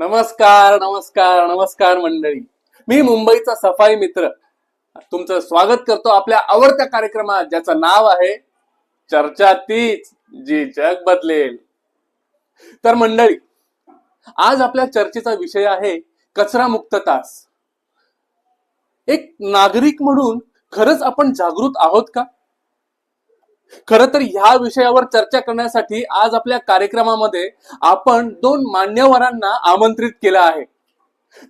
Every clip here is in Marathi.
नमस्कार नमस्कार नमस्कार मंडळी. मी मुंबईचा सफाई मित्र. तुमचं स्वागत करतो आपल्या आवडत्या कार्यक्रमात ज्याचं नाव आहे चर्चा तीच जी जग बदलेल. तर मंडळी आज आपल्या चर्चेचा विषय आहे कचरा मुक्त तास. एक नागरिक म्हणून खरंच आपण जागृत आहोत का? खर तर ह्या विषयावर चर्चा करण्यासाठी आज आपल्या कार्यक्रमामध्ये आपण दोन मान्यवरांना आमंत्रित केलं आहे.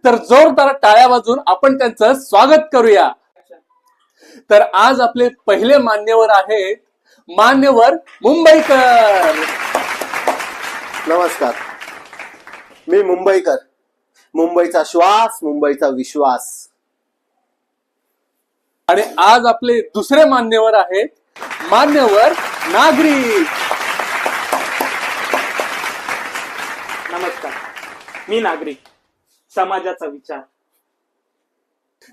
तर जोरदार टाळ्या वाजून आपण त्यांचं स्वागत करूया. तर आज आपले पहिले मान्यवर आहेत मान्यवर मुंबईकर. नमस्कार. मी मुंबईकर. मुंबईचा श्वास मुंबईचा विश्वास. आणि आज आपले दुसरे मान्यवर आहेत मान्यवर नागरिक. नमस्कार. मी नागरिक. समाजाचा विचार.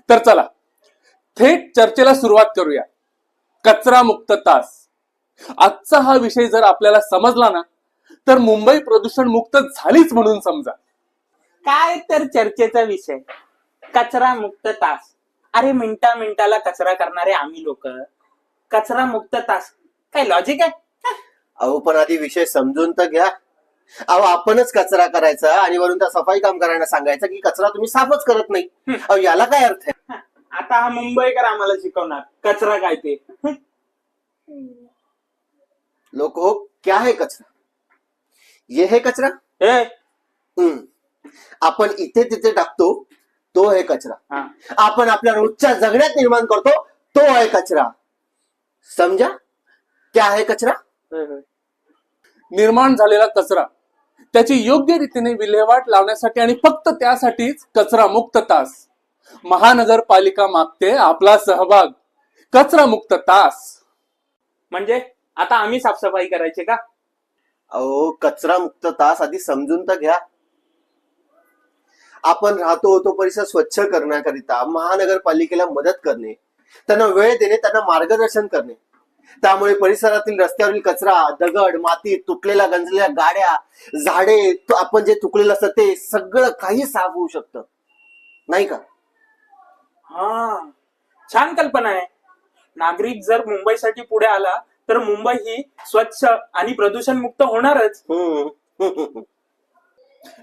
तर चला थेट चर्चेला सुरुवात करूया. कचरा मुक्त तास. आजचा हा विषय जर आपल्याला समजला ना तर मुंबई प्रदूषण मुक्त झालीच म्हणून समजा. काय तर चर्चेचा विषय. कचरा मुक्त तास. अरे मिनिटा मिनिटाला कचरा करणारे आम्ही लोक. कचरा मुक्त तास. काय लॉजिक आहे? अहो पण आधी विषय समजून तर घ्या. अहो आपणच कचरा करायचा आणि वरून त्या सफाई कामगारांना सांगायचं की कचरा तुम्ही साफच करत नाही. अहो याला काय अर्थ आहे? आता हा मुंबईकर आम्हाला शिकवणार कचरा काय ते? लोक हो क्या है कचरा? ये है कचरा? ए, हम्म. आपण इथे तिथे टाकतो तो आहे कचरा. हा. आपण आपल्या रोजच्या जगण्यात निर्माण करतो तो आहे कचरा. समजा? क्या है कचरा. निर्माण झालेला कचरा. त्याची योग्य रीतीने विल्हेवाट लावण्यासाठी आणि फक्त त्यासाठीच कचरा मुक्त तास. महानगरपालिका मागते आपला सहभाग. कचरा मुक्त तास. म्हणजे आता आम्ही साफसफाई करायची का? अहो कचरा मुक्त तास आधी समजून तर घ्या. आपण राहतो तो परिसर स्वच्छ करण्याकरिता महानगरपालिकेला मदत करणे. त्यांना वेळ देणे त्यांना मार्गदर्शन करणे. त्यामुळे परिसरातील रस्त्यावरील कचरा दगड माती तुटलेल्या गंजलेल्या गाड्या झाडे तो आपण जे तुकलेलं असतं ते सगळं काही साफ होऊ शकतं. नाही का? हा. छान कल्पना आहे. नागरिक जर मुंबईसाठी पुढे आला तर मुंबई ही स्वच्छ आणि प्रदूषण मुक्त होणारच.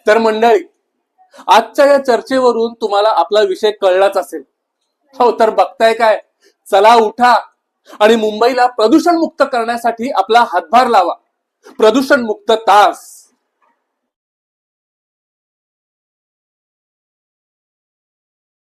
तर मंडळी आजच्या या चर्चेवरून तुम्हाला आपला विषय कळलाच असेल. हो तर बघताय काय? चला उठा. आणि मुंबईला प्रदूषण मुक्त करण्यासाठी आपला हातभार लावा. प्रदूषण मुक्त तास.